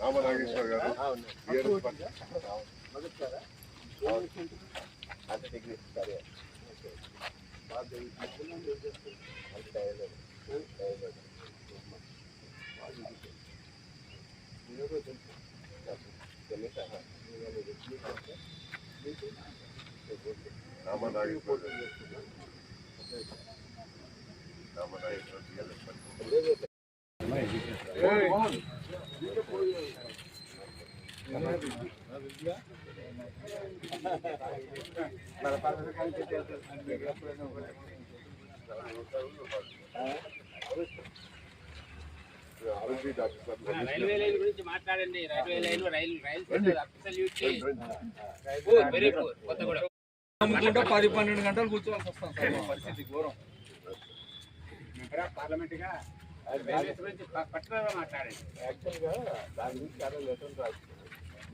రామనాగేశ్వర BRS party. Ramanageswara garu. Ramanageswara BRS party. ఆరోగ్య doctor sir railway line గురించి మాట్లాడండి railway line రైలు రైలు అబ్సల్యూట్లీ వెరీ పూర్ కొత్తగూడెం అమ్ముకుంటే పది పన్నెండు గంటలు కూర్చోవాల్సి వస్తాం పరిస్థితి ఘోరం. పార్లమెంట్గా రైల్వేస్ గురించి పట్టుదల మాట్లాడండి. యాక్చువల్గా దాని గురించి చాలా లెటర్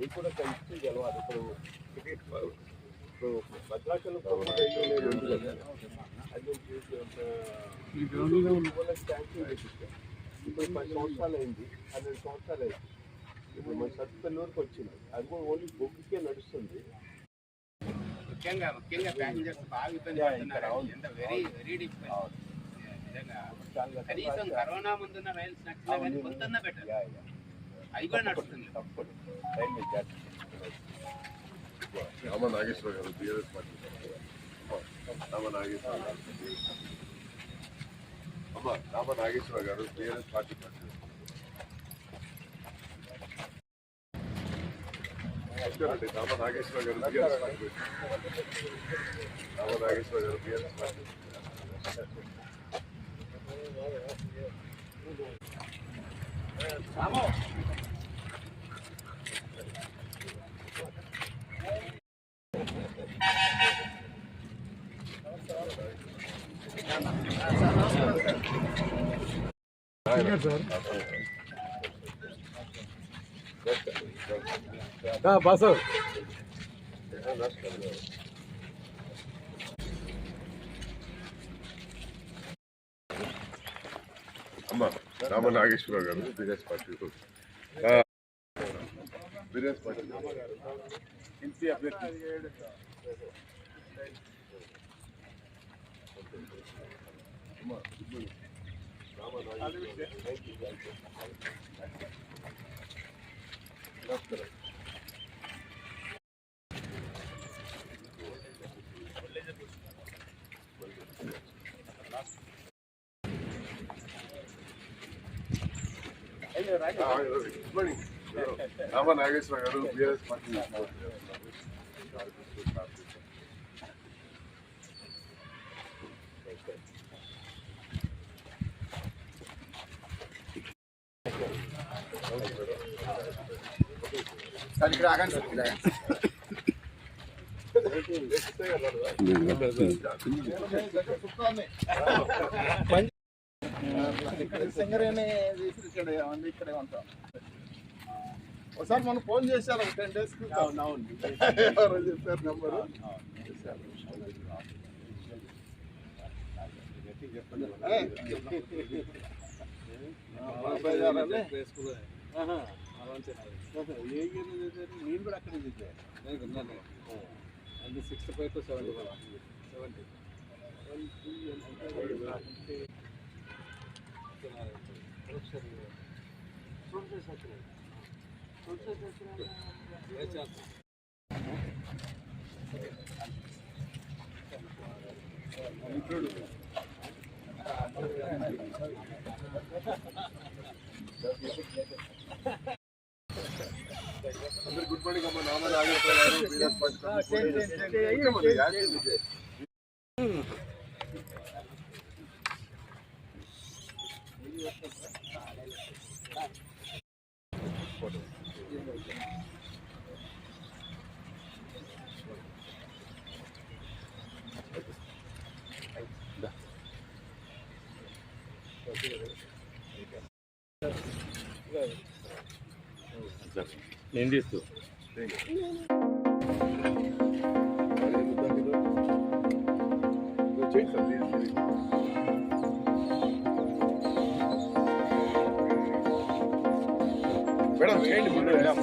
మీకు కూడా హిస్టరీ గెలవాలి ఇప్పుడు ఇప్పుడు భద్రాచలం ఇప్పుడు పది సంవత్సరాలు అయింది పన్నెండు సంవత్సరాలు అయింది ఇప్పుడు మన సత్తుపల్లూరుకి వచ్చింది అది కూడా ఓన్లీ బొగ్గుకే నడుస్తుంది. ముఖ్యంగా ముఖ్యంగా ప్యాసింజర్స్ బాగా ఇబ్బంది పడుతున్నారు. వెరీ వెరీ నిజంగా కనీసం కరోనా ముందున్న రైల్స్ నచ్చినా కానీ కొంత బెటర్ యా, యా. అవి కూడా నడుస్తుంది తప్పదు రైల్వే జాతి రామ నాగేశ్వర గారు బీఆర్ఎస్ పార్టీ రామ నాగేశ్వర గారు అమ్మ రామ నాగేశ్వర గారు బీఆర్ఎస్ పార్టీ ప్రెసిడెంట్ వచ్చారండి Rama Nageswara garu BRS party president. Rama Nageswara garu BRS party bus అమ్మ రామ నాగేశ్వర గారు బీఆర్ఎస్ పార్టీ ఆ, బీఆర్ఎస్ పార్టీ ఎంపీ అభ్యర్థి అమ్మ, ఇప్పుడు రామ నాగేశ్వర గారు. బీఆర్ఎస్ పార్టీ సింగరేణి ఇక్కడ ఉంది ఇక్కడే ఉంటాం ఒకసారి మనం ఫోన్ చేశారు ఒక టెన్ డేస్ ఎవరో చెప్పారు నెంబరు. నేను కూడా అక్కడే ఫైవ్ టు సెవెంటీ సెవెంటీ అందరు గుడ్ మార్నింగ్ అమ్మ రామ నాగేశ్వర గారు బీఆర్ఎస్ పార్టీ నేను తీస్తూ. చేస్తాను ಮೇಡಮ್ ಚೇಂಜ್ ಬಿಡು. Madam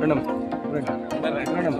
madam madam